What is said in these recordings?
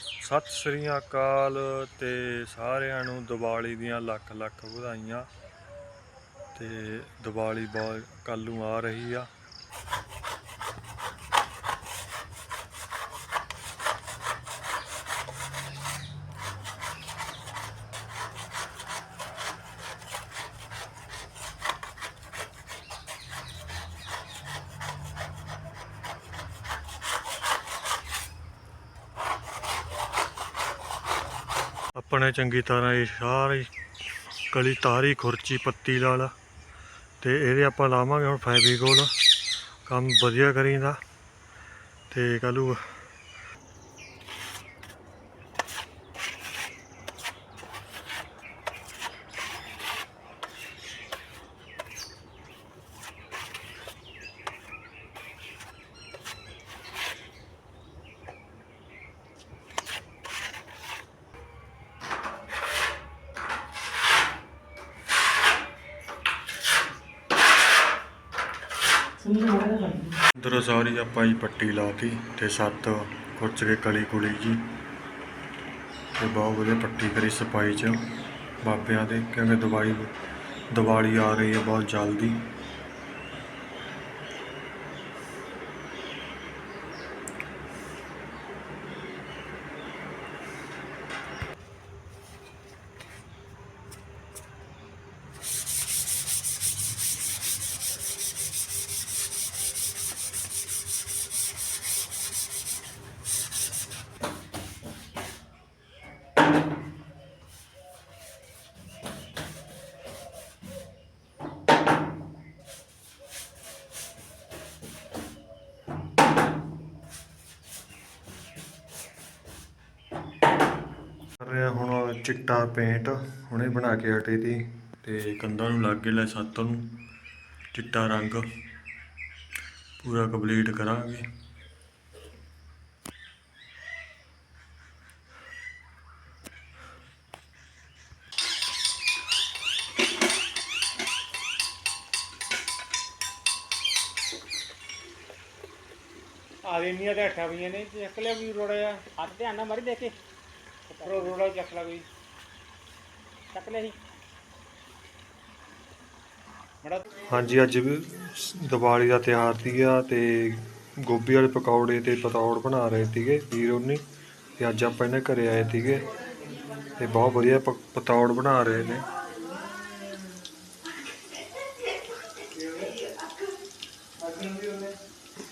ਸਤਿ ਸ੍ਰੀ ਅਕਾਲ ਤੇ ਸਾਰਿਆਂ ਨੂੰ ਦੀਵਾਲੀ ਦੀਆਂ ਲੱਖ ਲੱਖ ਵਧਾਈਆਂ ਤੇ ਦੀਵਾਲੀ ਬਹੁਤ ਕੱਲ ਨੂੰ ਆ ਰਹੀ ਆ। ਆਪਣੇ ਚੰਗੀ ਤਰ੍ਹਾਂ ਇਹ ਸਾਰੀ ਕਲੀ ਤਾਰੀ, ਖੁਰਚੀ, ਪੱਤੀ ਲਾਲ ਤੇ ਇਹਦੇ ਆਪਾਂ ਲਾਵਾਂਗੇ ਹੁਣ ਫੈਬੀਕੋਲ ਕੰਮ ਵਧੀਆ ਕਰੀਂਦਾ। ਤੇ ਕੱਲੂ ਉਧਰ ਸਾਰੀ ਆਪਾਂ ਹੀ ਪੱਟੀ ਲਾਤੀ ਤੇ ਸੱਤ ਖੁਰਚ ਕੇ ਕਲੀ ਕੁਲੀ ਜੀ। ਤੇ ਬਹੁਤ ਵਧੀਆ ਪੱਟੀ ਕਰੀ ਸਫ਼ਾਈ ਚ। ਬਾਬਿਆਂ ਦੇ ਕਿਉਂਕਿ ਦਵਾਈ ਦੀਵਾਲੀ ਆ ਰਹੀ ਹੈ ਬਹੁਤ ਜਲਦੀ ਕਰ ਰਿਹਾ ਹੁਣ ਚਿੱਟਾ ਪੇਂਟ ਹੁਣੇ ਬਣਾ ਕੇ ਹਟੇ ਤੀ ਤੇ ਕੰਧਾਂ ਨੂੰ ਲੱਗ ਗਿਆ ਲੈ ਸੱਤ ਨੂੰ ਚਿੱਟਾ ਰੰਗ। ਪੂਰਾ ਕੰਪਲੀਟ ਕਰਾਂਗੇ। ਆ ਇੰਨੀਆਂ ਅੱਠਾਂ ਪਈਆਂ ਨੇ ਚੱਕ ਲਿਆ ਵੀ ਰੋੜਾ ਆ ਹੱਥ ਧਿਆਨ ਨਾਲ ਮਾਰੀ ਦੇ ਕੇ। ਰੋੜਾ ਚੱਕ ਲਿਆ ਕੋਈ ਚੱਕ ਲਿਆ ਸੀ ਮੜਾ ਹਾਂਜੀ ਅੱਜ ਵੀ ਦੀਵਾਲੀ ਦਾ ਤਿਉਹਾਰ ਸੀਗਾ ਤੇ ਗੋਭੀ ਵਾਲੇ ਪਕੌੜੇ ਤੇ ਪਤੌੜ ਬਣਾ ਰਹੇ ਸੀਗੇ ਵੀਰ ਉਹਨੇ ਤੇ ਅੱਜ ਆਪਾਂ ਇਹਨਾਂ ਘਰੇ ਆਏ ਸੀਗੇ ਤੇ ਬਹੁਤ ਵਧੀਆ ਪ- ਪਤੌੜ ਬਣਾ ਰਹੇ ਨੇ।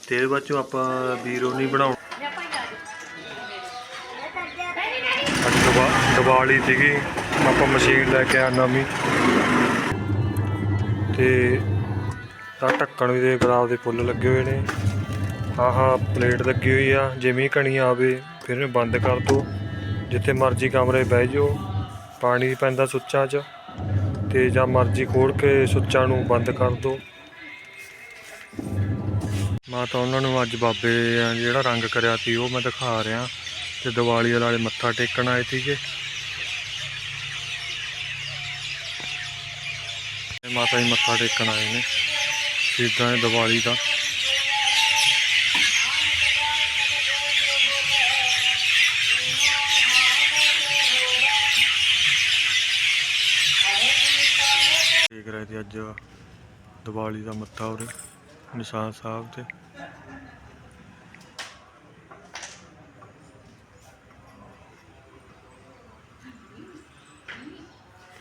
ਤੇ ਇਹਦੇ ਬਾਅਦ ਚੋਂ ਆਪਾਂ ਵੀਰ ਉਹਨੀ ਬਣਾਉਣ। ਅੱਜ ਦੀਵਾ- ਦੀਵਾਲੀ ਸੀਗੀ। ਆਪਾਂ ਮਸ਼ੀਨ ਲੈ ਕੇ ਆ ਨਵੀਂ। ਤੇ ਤਾਂ ਢੱਕਣ ਵੀ ਦੇ ਗੁਲਾਬ ਦੇ ਫੁੱਲ ਲੱਗੇ ਹੋਏ ਨੇ। ਆਹ, ਪਲੇਟ ਲੱਗੀ ਹੋਈ ਆ। ਜਿਵੇਂ ਹੀ ਕਣੀ ਆਵੇ, ਫਿਰ ਇਹਨੂੰ ਬੰਦ ਕਰ ਦੋ। ਜਿੱਥੇ ਮਰਜ਼ੀ ਕਮਰੇ ਬਹਿ ਜਾਓ। ਪਾਣੀ ਪੈਂਦਾ ਸੁੱਚਾਂ 'ਚ। ਤੇ ਜਾਂ ਮਰਜ਼ੀ ਖੋਲ ਕੇ ਸੁੱਚਾਂ ਨੂੰ ਬੰਦ ਕਰ ਦੋ। ਮੈਂ ਤਾਂ ਉਹਨਾਂ ਨੂੰ ਅੱਜ ਬਾਬੇ ਜਿਹੜਾ ਰੰਗ ਕਰਿਆ ਸੀ, ਉਹ ਮੈਂ ਦਿਖਾ ਰਿਹਾ। ਤੇ ਦੀਵਾਲੀ ਵਾਲੇ ਮੱਥਾ ਟੇਕਣ ਆਏ ਸੀਗੇ। ਮਾਤਾ ਜੀ ਮੱਥਾ ਟੇਕਣ ਆਏ ਨੇ, ਸ਼ਹੀਦਾਂ ਦੀ ਦੀਵਾਲੀ ਦਾ। ਦੇਖ ਰਹੇ ਤੇ ਅੱਜ ਦੀਵਾਲੀ ਦਾ ਮੱਥਾ ਉਰੇ, ਨਿਸ਼ਾਨ ਸਾਹਿਬ ਤੇ।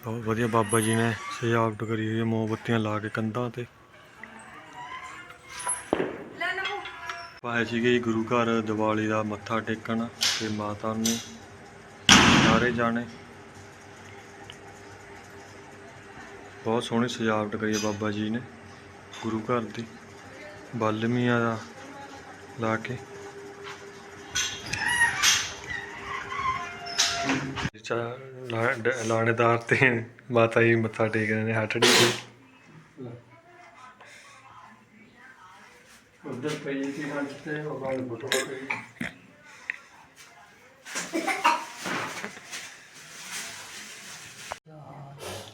ਬਹੁਤ ਵਧੀਆ ਬਾਬਾ ਜੀ ਨੇ ਸਜਾਵਟ ਕਰੀ ਹੋਈ ਹੈ, ਮੋਮਬੱਤੀਆਂ ਲਾ ਕੇ ਕੰਧਾਂ ਤੇ। ਪਾਏ ਸੀਗੇ ਗੁਰੂ ਘਰ, ਦੀਵਾਲੀ ਦਾ ਮੱਥਾ ਟੇਕਣ ਤੇ ਮਾਤਾ ਨੂੰ। ਸਾਰੇ ਜਾਣੇ। ਬਹੁਤ ਸੋਹਣੀ ਸਜਾਵਟ ਕਰੀ ਹੈ ਬਾਬਾ ਜੀ ਨੇ, ਗੁਰੂ ਘਰ ਦੀ। ਬਾਲਮੀਆਂ ਦਾ ਲਾ ਕੇ। ਲਾਣੇਦਾਰ ਤੇ ਮਾਤਾ ਜੀ ਮੱਥਾ ਟੇਕ ਰਹੇ ਨੇ ਹੱਟੜੀ ਤੇ। ਉਧਰ ਪਈ ਸੀ ਹੰਸ ਤੇ ਉਹ ਪਈ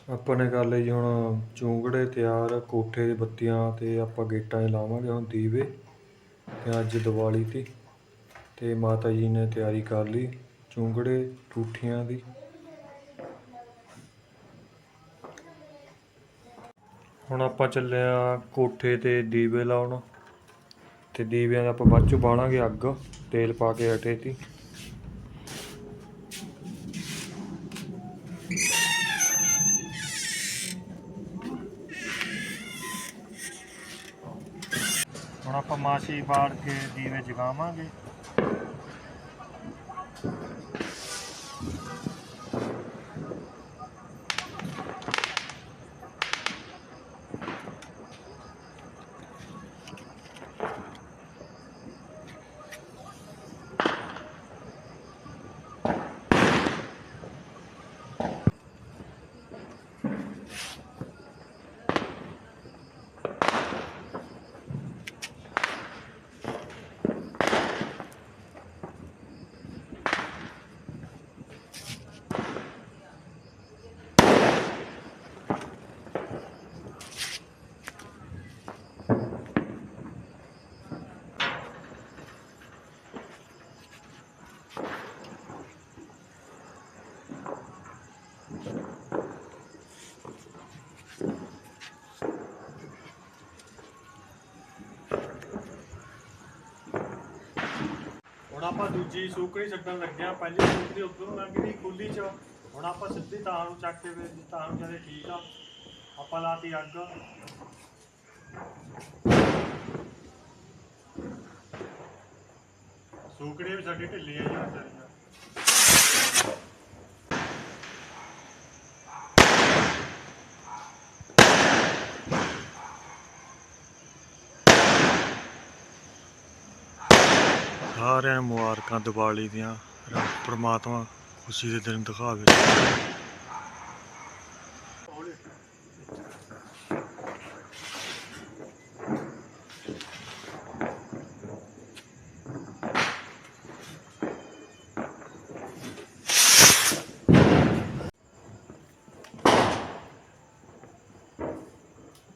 ਆਪਾਂ ਨੇ ਕਰ ਲਈ ਹੁਣ ਚੂੰਗੜੇ ਤਿਆਰ ਕੋਠੇ ਦੇ ਬੱਤੀਆਂ ਤੇ ਆਪਾਂ ਗੇਟਾਂ 'ਚ ਲਾਵਾਂਗੇ ਹੁਣ ਦੀਵੇ ਤੇ ਅੱਜ ਦੀਵਾਲੀ ਤੀ ਤੇ ਮਾਤਾ ਜੀ ਨੇ ਤਿਆਰੀ ਕਰ ਲਈ। ਚੁੰਗੜੇ, ਟੂਠੀਆਂ ਦੀ। ਹੁਣ ਆਪਾਂ ਚੱਲੇ ਆ ਕੋਠੇ ਤੇ ਦੀਵੇ ਲਾਉਣ। ਤੇ ਦੀਵਿਆਂ ਦਾ ਆਪਾਂ ਬਾਅਦ ਚੋਂ ਬਾਲਾਂਗੇ ਅੱਗ, ਤੇਲ ਪਾ ਕੇ ਹਟੇ ਤੀ। ਹੁਣ ਆਪਾਂ ਮਾਸ਼ੀ ਬਾੜ ਕੇ ਦੀਵੇ ਜਗਾਵਾਂਗੇ। ਹੁਣ ਆਪਾਂ ਦੂਜੀ ਸੂਕੜੀ ਛੱਡਣ ਲੱਗਿਆ ਪਹਿਲੀ ਸੂਕੜੀ ਉਧਰੋਂ ਲੰਘ ਗਈ ਖੁੱਲੀ ਚ। ਹੁਣ ਆਪਾਂ ਸਿੱਧੀ ਤਾਂ ਨੂੰ ਚੱਕ ਕੇ ਵੇ ਤਾਂ ਨੂੰ ਕਹਿੰਦੇ ਠੀਕ ਆ। ਆਪਾਂ ਲਾਤੀ ਅੱਗ। ਸੂਕੜੀ ਵੀ ਸਾਡੀ ਢਿੱਲੀ ਆ ਜੀ ਵਿਚਾਰੀਆਂ ਸਾਰਿਆਂ ਨੂੰ ਮੁਬਾਰਕਾਂ ਦੀਵਾਲੀ ਦੀਆਂ। ਰੱਬ ਪ੍ਰਮਾਤਮਾ ਖੁਸ਼ੀ ਦੇ ਦਿਨ ਦਿਖਾਵੇ।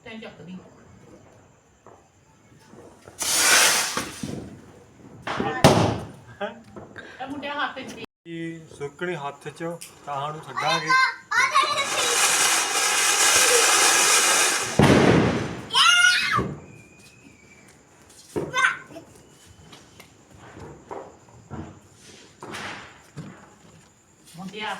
ਤੈਨੂੰ ਚੱਕਦੀ ਇਹ ਮੁੰਡਿਆ ਹੱਥ ਚ ਜੀ ਸੁੱਕਣੀ ਹੱਥ 'ਚ ਤਾਂ ਨੂੰ ਛੱਡਾਂਗੇ ਮੁੰਡਿਆ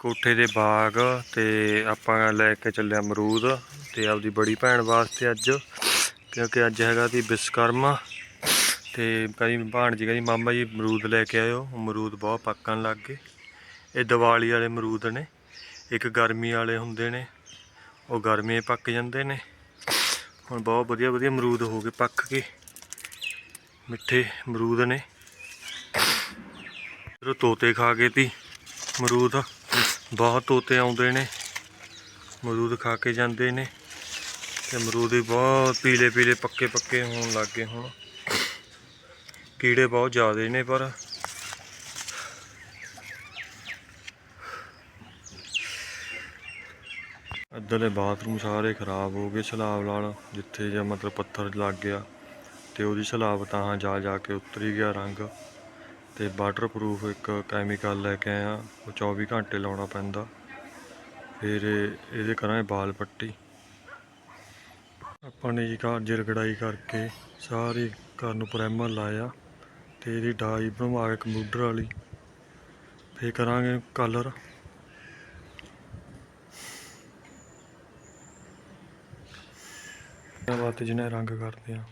ਕੋਠੇ ਦੇ ਬਾਗ ਤੇ ਆਪਾਂ ਲੈ ਕੇ ਚੱਲਿਆ ਅਮਰੂਦ ਤੇ ਆਪਦੀ ਬੜੀ ਭੈਣ ਵਾਸਤੇ ਅੱਜ, ਕਿਉਂਕਿ ਅੱਜ ਹੈਗਾ ਦੀ ਵਿਸ਼ਕਰਮਾ ਤੇ ਕਹਿੰਦੀ ਭਾਣ ਜੀ ਕਹਿੰਦੀ, ਮਾਮਾ ਜੀ ਅਮਰੂਦ ਲੈ ਕੇ ਆਇਓ, ਅਮਰੂਦ ਬਹੁਤ ਪੱਕਣ ਲੱਗ ਗਏ। ਇਹ ਦੀਵਾਲੀ ਵਾਲੇ ਅਮਰੂਦ ਨੇ, ਇੱਕ ਗਰਮੀ ਵਾਲੇ ਹੁੰਦੇ ਨੇ, ਉਹ ਗਰਮੀ ਪੱਕ ਜਾਂਦੇ ਨੇ। ਹੁਣ ਬਹੁਤ ਵਧੀਆ ਵਧੀਆ ਅਮਰੂਦ ਹੋ ਗਏ, ਪੱਕ ਕੇ ਮਿੱਠੇ ਅਮਰੂਦ ਨੇ। ਤੋਤੇ ਖਾ ਗਏ ਤੀ ਅਮਰੂਦ ਬਹੁਤ ਤੋਤੇ ਆਉਂਦੇ ਨੇ, ਅਮਰੂਦ ਖਾ ਕੇ ਜਾਂਦੇ ਨੇ ਤੇ ਅਮਰੂਦ ਵੀ ਬਹੁਤ ਪੀਲੇ ਪੀਲੇ, ਪੱਕੇ ਪੱਕੇ ਹੋਣ ਲੱਗ ਗਏ ਹੁਣ। ਕੀੜੇ ਬਹੁਤ ਜ਼ਿਆਦੇ ਨੇ ਪਰ ਇੱਧਰਲੇ ਬਾਥਰੂਮ ਸਾਰੇ ਖਰਾਬ ਹੋ ਗਏ ਸਲਾਬ ਨਾਲ ਜਿੱਥੇ ਜਾਂ ਮਤਲਬ ਪੱਥਰ ਲੱਗ ਗਿਆ ਤੇ ਉਹਦੀ ਸਲਾਬ ਤਾਂ ਜਾ ਜਾ ਕੇ ਉਤਰੀ ਗਿਆ ਰੰਗ। ਤੇ ਵਾਟਰਪ੍ਰੂਫ ਇੱਕ ਕੈਮੀਕਲ ਲੈ ਕੇ ਆਇਆ ਉਹ 24 ਘੰਟੇ ਲਾਉਣਾ ਪੈਂਦਾ। ਫਿਰ ਇਹਦੇ ਕਰਾਂਗੇ ਬਾਲ ਪੱਟੀ। ਆਪਾਂ ਨੇ ਜੀ ਘਰ ਦੀ ਰਗੜਾਈ ਕਰਕੇ ਸਾਰੀ ਘਰ ਨੂੰ ਪ੍ਰਾਈਮਰ ਲਾਇਆ ਤੇ ਇਹਦੀ ਡਾਈ ਬਣਵਾ ਕੇ ਕੰਪਿਊਟਰ ਵਾਲੀ। ਫਿਰ ਕਰਾਂਗੇ ਕਲਰ ਬਾਤ ਜਿਹਨੇ ਰੰਗ ਕਰਦੇ ਆ।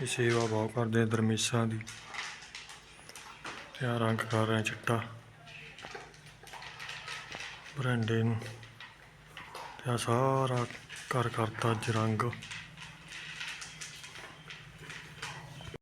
ਇਹ ਸੇਵਾ ਬਹੁਤ ਕਰਦੇ ਦਰਮੇਸ਼ਾਂ ਦੀ। ਤੇ ਆਹ ਰੰਗ ਕਰ ਰਹੇ ਚਿੱਟਾ। ਬਰਾਂਡੇ ਨੂੰ। ਤੇ ਆਹ ਸਾਰਾ ਘਰ ਕਰਤਾ ਅੱਜ ਰੰਗ।